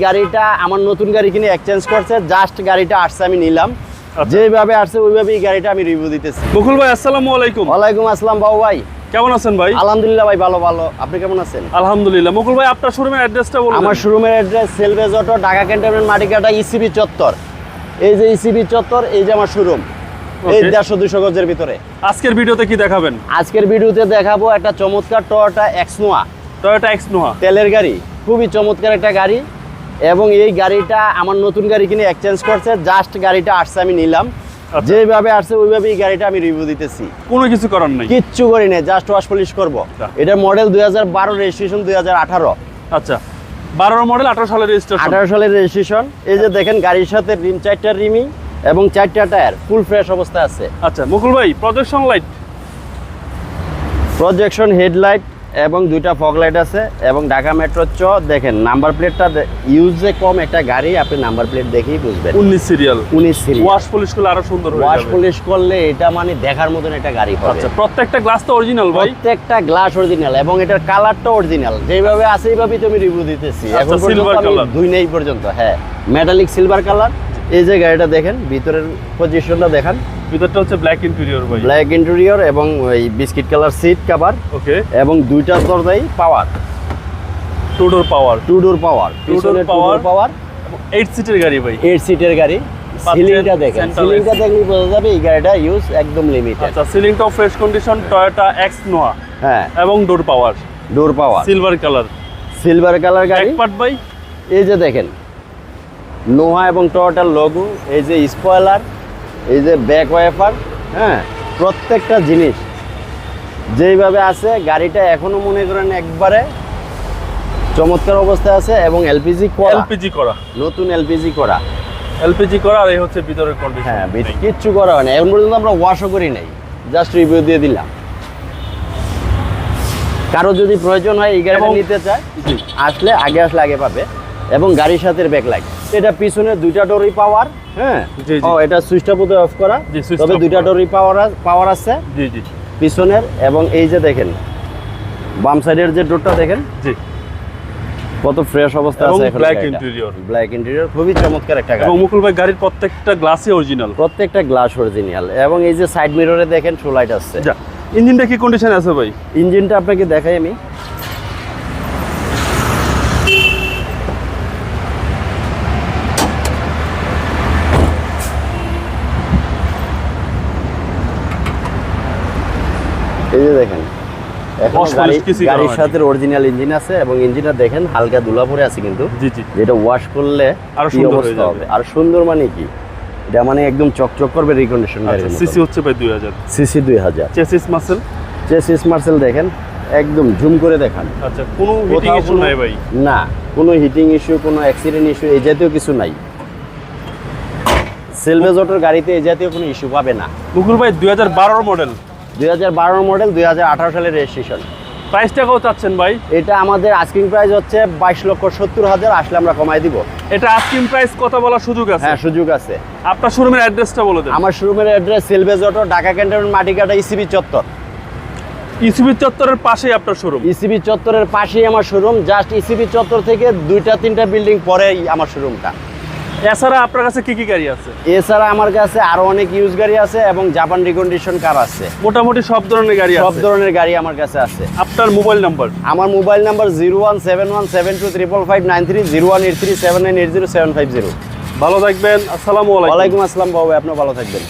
গাড়িটা আমার নতুন গাড়ি কিনে এক্সচেঞ্জ করছে জাস্ট গাড়িটা আসছে আমি নিলাম। আচ্ছা। যেভাবে আসছে ওইভাবে এই গাড়িটা আমি রিভিউ দিতেছি। বকুল ভাই আসসালামু আলাইকুম। ওয়ালাইকুম আসসালাম বাবু ভাই। কেমন আছেন ভাই? আলহামদুলিল্লাহ ভাই ভালো ভালো। আপনি কেমন আছেন? আলহামদুলিল্লাহ। মুকুল ভাই আপনার শোরুমের অ্যাড্রেসটা বলুন আমার শোরুমের address Salvage Auto Dhaka Cantonment Matikata ECB Chattar. এই যে ইসিবি চত্বর এই যে আমার শোরুম এই. দেড়শো দুশো গজের ভিতরে। আজকের ভিডিওতে কি দেখাবেন? আজকের ভিডিওতে দেখাবো একটা চমৎকার টয়োটা এক্সনোয়া টয়োটা এক্স নোহা তেলের গাড়ি। খুবই চমৎকার একটা গাড়ি। এবং এই গাড়িটা আমার নতুন গাড়ি কিনে এক্সচেঞ্জ করছে জাস্ট গাড়িটা আসছে আমি নিলাম। আচ্ছা। যেভাবে আসছে ওইভাবে এই গাড়িটা আমি রিভিউ দিতেছি। কোনো কিছু করার নেই? কিচ্ছু করি না জাস্ট ওয়াশ পলিশ করব। এটা মডেল দুই হাজার বারো রেজিস্ট্রেশন দুই হাজার আঠারো। আচ্ছা। বারোর মডেল আঠারো সালের রেজিস্ট্রেশন আঠারো সালের রেজিস্ট্রেশন এই যে দেখেন গাড়ির সাথে রিম চারটা রিমি এবং চারটা টায়ার ফুল ফ্রেশ অবস্থায় আছে। আচ্ছা মুকুল ভাই প্রজেকশন লাইট প্রজেকশন হেডলাইট এবং দুইটা ফগ লাইট আছে এবং ঢাকা মেট্রো চ দেখেন নাম্বার প্লেটটা ইউজে কম একটা গাড়ি আপনি নাম্বার প্লেট দেখেই বুঝবেন। উনিশ সিরিয়াল উনিশ সিরিজ ওয়াশ পলিশ করলে আরও সুন্দর ওয়াশ পলিশ করলে এটা মানে দেখার মতন একটা গাড়ি হবে। আচ্ছা প্রত্যেকটা গ্লাস তো অরিজিনাল ভাই। প্রত্যেকটা গ্লাস অরিজিনাল এবং এটার কালারটা অরিজিনাল যেভাবে আছে এইভাবেই তো আমি রিভিউ দিতেছি। আচ্ছা, এখন সিলভার কালার দুই নেই পর্যন্ত হ্যাঁ। মেটালিক সিলভার কালার এই যে গাড়িটা দেখেন ভিতরের পজিশনটা দেখেন। ভিতরটা হচ্ছে ব্ল্যাক ইন্টেরিয়র ভাই। ব্ল্যাক ইন্টেরিয়র এবং ওই biscuit colour seat cover okay এবং দুইটা দরজাই power two door power two door power two. Door power eight সিটের গাড়ি ভাই। এইট সিটের গাড়ি। সিলিংটা দেখেন। সিলিংটা AC দেখলেই বোঝা যাবে এই গাড়িটা ইউজ একদম লিমিটেড আচ্ছা সিলিংটাও fresh condition Toyota X Noah হ্যাঁ। এবং door power door power silver colour silver colour গাড়ি। পার্ট ভাই। এই যে দেখেন নোহা এবং টয়োটার লঘু এই যে স্পয়লার এই যে ব্যাক ওয়াইফার হ্যাঁ প্রত্যেকটা জিনিস যেইভাবে আছে গাড়িটা এখনও মনে করেন একবারে চমৎকার অবস্থায় আছে এবং এলপিজি করা। এলপিজি করা। নতুন এলপিজি করা। এলপিজি করা আর এই হচ্ছে ভিতরের কন্ডিশন হ্যাঁ কিচ্ছু করা হয় না এখন পর্যন্ত আমরা ওয়াশও করি নাই। জাস্ট রিভিউ দিয়ে দিলাম। কারও যদি প্রয়োজন হয় এই গাড়িটা নিতে চায় আসলে আগে আসলে আগে পাবে। এবং গাড়ির সাথে ব্যাক লাইট এটা পিছনে দুইটা ডোরই পাওয়ার হ্যাঁ। ও এটা সুইচটা বোধহয় অফ করা। তবে দুইটা। ডোরই পাওয়ার পাওয়ার আছে জি জি। পিছনের এবং এই যে দেখেন বাম সাইডের যে ডোরটা দেখেন জি। কত ফ্রেশ অবস্থা আছে এখন black interior। ব্ল্যাক ইন্টেরিয়র খুবই চমৎকার একটা গাড়ি। এবং মুকুল ভাই গাড়ির প্রত্যেকটা গ্লাসই অরিজিনাল প্রত্যেকটা গ্লাস অরিজিনাল এবং এই যে সাইড মিররে দেখেন শো লাইট আছে ইঞ্জিনটা কি কন্ডিশন আছে ভাই? ইঞ্জিনটা আপনাকে দেখাই আমি। এই যে দেখেন এখন Wash polish গাড়ি কিছুই করা গাড়ির সাথে অরিজিনাল ইঞ্জিন আছে এবং ইঞ্জিনটা দেখেন হালকা ধুলা পরে আছে কিন্তু। জি জি। যেটা ওয়াশ করলে কি অবস্থা হবে? আর সুন্দর মানে কি? এটা মানে একদম চকচক করবে রিকন্ডিশন গাড়ির আচ্ছা সিসি হচ্ছে ভাই দুই হাজার। সিসি দুই হাজার। চেসিস মাসেল চেসিস মার্সেল দেখেন একদম জুম করে দেখান। আচ্ছা কোনো হিটিং ইস্যু নাই ভাই? না কোনো হিটিং ইস্যু কোনো অ্যাক্সিডেন্ট ইস্যু এই জাতীয় কিছু নাই। সেলভেজ অটোর গাড়িতে এই জাতীয় কোনো ইস্যু পাবে না। মুকুল ভাই দুই হাজার বারোর মডেল দুই হাজার বারো মডেল দুই হাজার আঠারো সালের রেজিস্ট্রেশন প্রাইসটা কত চাচ্ছেন ভাই? এটা আমাদের আস্কিং প্রাইস হচ্ছে বাইশ লক্ষ সত্তর হাজার আসলে আমরা কমাই দিব। এটা আস্কিং প্রাইস কথা বলার সুযোগ আছে? হ্যাঁ সুযোগ আছে। আপনার শোরুমের অ্যাড্রেসটা বলে দেন। আমার শোরুমের address Salvage Auto Dhaka Cantonment Matikata ECB Chattar ECB চত্বরের পাশেই আপনার শোরুম ইসিবি চত্বরের পাশেই আমার শোরুম জাস্ট ইসিবি চত্বর থেকে দুইটা তিনটা বিল্ডিং পরেই আমার শোরুমটা এছাড়া আপনার কাছে কি কি গাড়ি আছে? এছাড়া আমার কাছে আরও অনেক ইউজ গাড়ি আছে এবং জাপান রিকন্ডিশন কার আছে। মোটামুটি সব ধরনের গাড়ি সব ধরনের গাড়ি আমার কাছে আছে। আপনার মোবাইল নাম্বার আমার mobile number zero one seven one seven two triple five nine three zero one eight three seven nine eight zero seven five zero ভালো থাকবেন আসসালামু আলাইকুম। আসসালাম বাবু আপনি ভালো থাকবেন।